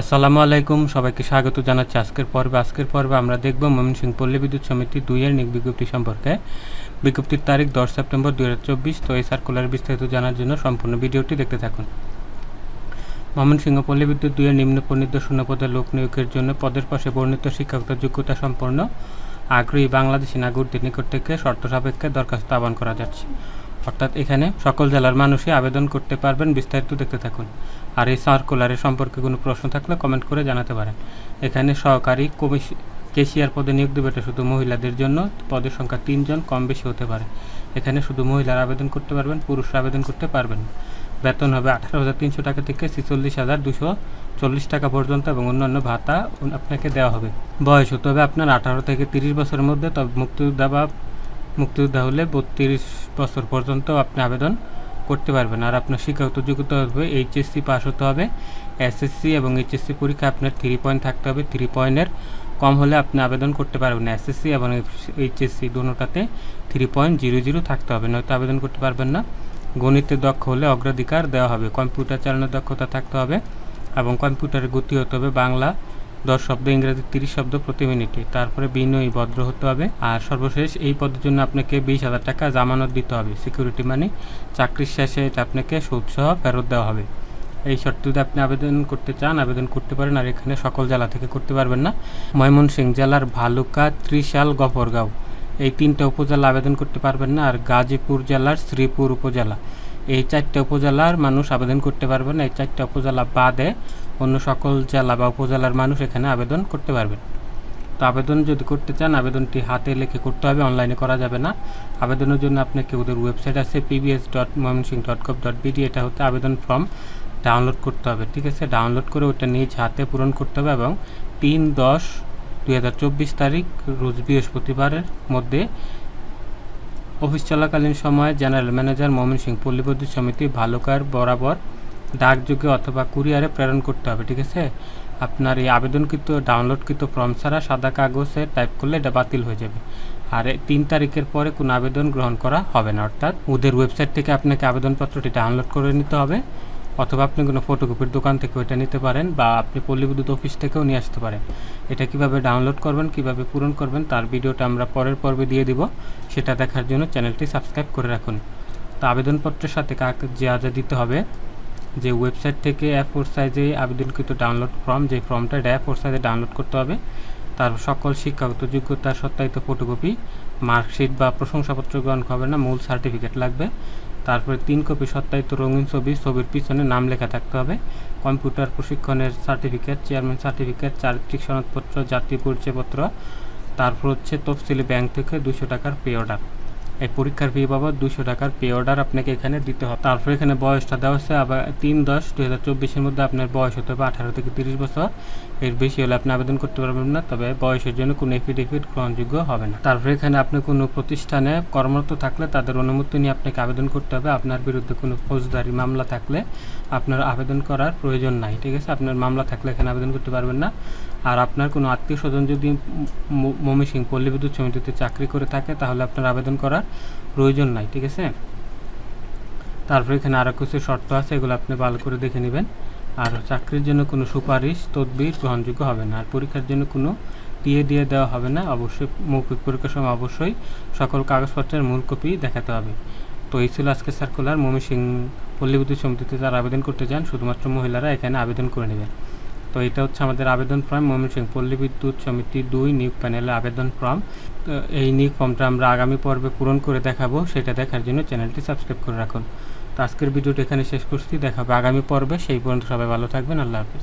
আসসালামু আলাইকুম, সবাইকে স্বাগত জানাচ্ছি আজকের পর্বে। আজকের পর্বে আমরা দেখব ময়মনসিংহ পল্লী বিদ্যুৎ সমিতি দুইয়ের নিক বিজ্ঞপ্তি সম্পর্কে। বিজ্ঞপ্তির তারিখ দশ সেপ্টেম্বর দুই হাজার চব্বিশ, তো এই সার্কুলার বিস্তারিত জানার জন্য সম্পূর্ণ ভিডিওটি দেখতে থাকুন। ময়মনসিংহ পল্লী বিদ্যুৎ দুইয়ের নিম্ন পরিণত শূন্যপদের লোক নিয়োগের জন্য পদের পাশে বর্ণিত শিক্ষাগত যোগ্যতা সম্পন্ন, আগ্রহী বাংলাদেশি নাগরিকদের নিকট থেকে শর্ত সাপেক্ষে দরখাস্ত আহ্বান করা যাচ্ছে। অর্থাৎ এখানে সকল জেলার মানুষই আবেদন করতে পারবেন, বিস্তারিত দেখতে থাকুন। আর এই সার্কুলারের সম্পর্কে কোনো প্রশ্ন থাকলে কমেন্ট করে জানাতে পারেন। এখানে সহকারী কমিশন কেশিয়ার পদে নিয়োগ দেবে এটা শুধু মহিলাদের জন্য, পদের সংখ্যা তিনজন, কম বেশি হতে পারে। এখানে শুধু মহিলারা আবেদন করতে পারবেন, পুরুষরা আবেদন করতে পারবেন বেতন হবে আঠারো হাজার তিনশো টাকা থেকে ছেচল্লিশ হাজার দুশো চল্লিশ টাকা পর্যন্ত এবং অন্যান্য ভাতা আপনাকে দেওয়া হবে। বয়স হতে হবে আপনার আঠারো থেকে তিরিশ বছরের মধ্যে, তবে মুক্তিযোদ্ধা বা মুক্তিযোদ্ধা হলে বত্রিশ বছর পর্যন্ত আপনি আবেদন করতে পারবেন। আর আপনার শিক্ষাগত যোগ্যতা হবে এইচএসসি পাস হতে হবে, এসএসসি এবং এইচএসসি পরীক্ষা আপনার থ্রি পয়েন্ট থাকতে হবে। থ্রি পয়েন্টের কম হলে আপনি আবেদন করতে পারবেন। এসএসসি এবং এইচএসসি দুটোটাতে থ্রি পয়েন্ট জিরো জিরো থাকতে হবে, নয়তো আবেদন করতে পারবেন না। গণিতে দক্ষ হলে অগ্রাধিকার দেওয়া হবে, কম্পিউটার চালানোর দক্ষতা থাকতে হবে এবং কম্পিউটারের গতি হতে হবে বাংলা দশ শব্দ ইংরেজি, তিরিশ শব্দ প্রতি মিনিটে। তারপরে বিনয়ী, ভদ্র হতে হবে। আর সর্বশেষ, এই পদের জন্য আপনাকে বিশ হাজার টাকা জামানত দিতে হবে। সিকিউরিটি মানি চাকরির শেষে আপনাকে সুদ সহ ফেরত দেওয়া হবে। এই শর্ত যদি আপনি আবেদন করতে চান, আবেদন করতে পারেন। আর এখানে সকল জেলা থেকে করতে পারবেন না। ময়মনসিংহ জেলার ভালুকা, ত্রিশাল, গফরগাঁও। এই তিনটা উপজেলা আবেদন করতে পারবেন না। আর গাজীপুর জেলার শ্রীপুর উপজেলা। এই চারটে উপজেলার মানুষ আবেদন করতে পারবেন। এই চারটে উপজেলা বাদে অন্য সকল জেলা বা উপজেলার মানুষ এখানে আবেদন করতে পারবেন। তো আবেদন যদি করতে চান, আবেদনটি হাতে লিখে করতে হবে, অনলাইনে করা যাবে না। আবেদনের জন্য আপনাকে ওদের ওয়েবসাইট আছে PBS dot Mymensingh dot gov dot BD এটা হচ্ছে আবেদন ফর্ম ডাউনলোড করতে হবে, ঠিক আছে? ডাউনলোড করে ওটা নিজ হাতে পূরণ করতে হবে এবং তিন দশ দুই তারিখ, রোজ বৃহস্পতিবারের মধ্যে অফিস চলাকালীন সময়ে জেনারেল ম্যানেজার মমিন সিং পল্লীবদ্যুৎ সমিতি ভালুকার বরাবর ডাকযোগে অথবা কুরিয়ারে প্রেরণ করতে হবে, ঠিক আছে? আপনার এই আবেদনকৃত, ডাউনলোডকৃত ফর্ম ছাড়া সাদা কাগজে টাইপ করলে এটা বাতিল হয়ে যাবে। আর তিন তারিখের পরে কোনো আবেদন গ্রহণ করা হবে না, অর্থাৎ ওদের ওয়েবসাইট থেকে আপনাকে আবেদনপত্রটি ডাউনলোড করে নিতে হবে, অথবা আপনি কোনো ফটোকপির দোকান থেকে ওইটা নিতে পারেন বা আপনি পল্লী বিদ্যুৎ অফিস থেকেও নিয়ে আসতে পারেন। এটা কীভাবে ডাউনলোড করবেন, কীভাবে পূরণ করবেন, তার ভিডিওটা আমরা পরের পর্বে দিয়ে দিব। সেটা দেখার জন্য চ্যানেলটি সাবস্ক্রাইব করে রাখুন। তো আবেদনপত্রের সাথে কাকে যা যা দিতে হবে, যে ওয়েবসাইট থেকে অ্যাপ ফোর সাইজে আবেদনকৃত ডাউনলোড ফর্ম যে ফর্মটা এটা অ্যাপ ফোর সাইজে ডাউনলোড করতে হবে, তার সকল শিক্ষাগত যোগ্যতার সত্যায়িত ফটোকপি মার্কশিট বা প্রশংসাপত্র গ্রহণ হবে না, মূল সার্টিফিকেট লাগবে। তারপরে তিন কপি সত্যায়িত রঙিন ছবি, ছবির পিছনে নাম লেখা থাকতে হবে। কম্পিউটার প্রশিক্ষণের সার্টিফিকেট, চেয়ারম্যান সার্টিফিকেট, চারিত্রিক সনদপত্র, জাতীয় পরিচয়পত্র। তারপর হচ্ছে তফসিলি ব্যাংক থেকে দুশো টাকার পে অর্ডার। এই পরীক্ষার ফি বাবদ দুশো টাকার পে অর্ডার আপনাকে এখানে দিতে হবে। তারপর এখানে বয়সটা দেওয়া হচ্ছে আবার তিন দশ দু হাজার চব্বিশের মধ্যে আপনার বয়স হতে হবে আঠারো থেকে তিরিশ বছর। এর বেশি হলে আপনি আবেদন করতে পারবেন না, তবে বয়সের জন্য কোনো এফিডেভিট গ্রহণযোগ্য হবে না। তারপরে এখানে আপনি কোনো প্রতিষ্ঠানে কর্মরত থাকলে তাদের অনুমতি নিয়ে আপনাকে আবেদন করতে হবে। আপনার বিরুদ্ধে কোনো ফৌজদারি মামলা থাকলে আপনার আবেদন করার প্রয়োজন নাই, ঠিক আছে? আপনার মামলা থাকলে এখানে আবেদন করতে পারবেন না। আর আপনার কোনো আত্মীয় স্বজন যদি মমি সিং পল্লী বিদ্যুৎ সমিতিতে চাকরি করে থাকে, তাহলে আপনার আবেদন করার প্রয়োজন নাই, ঠিক আছে? তারপরে এখানে আরও কিছু শর্ত আছে, এগুলো আপনি ভালো করে দেখে নেবেন। আর চাকরির জন্য কোনো সুপারিশ, তদবির গ্রহণযোগ্য হবে না। আর পরীক্ষার জন্য কোনো টিএ দিয়ে দেওয়া হবে না। অবশ্যই মৌখিক পরীক্ষার সময় অবশ্যই সকল কাগজপত্রের মূল কপি দেখাতে হবে। তো এই ছিল আজকে সার্কুলার মমি সিং পল্লী বিদ্যুৎ সমিতিতে যারা আবেদন করতে চান, শুধুমাত্র মহিলারা এখানে আবেদন করে নেবেন। তো এটা হচ্ছে আমাদের আবেদন ফর্ম ময়মনসিংহ পল্লী বিদ্যুৎ সমিতি দুই নিয়োগ প্যানেলে আবেদন ফর্ম তো এই নিয়োগ ফর্মটা আমরা আগামী পর্বে পূরণ করে দেখাবো, সেটা দেখার জন্য চ্যানেলটি সাবস্ক্রাইব করে রাখুন। তো আজকের ভিডিওটি এখানে শেষ করছি দেখাবো আগামী পর্বে, সেই পর্যন্ত সবাই ভালো থাকবেন, আল্লাহ হাফিজ।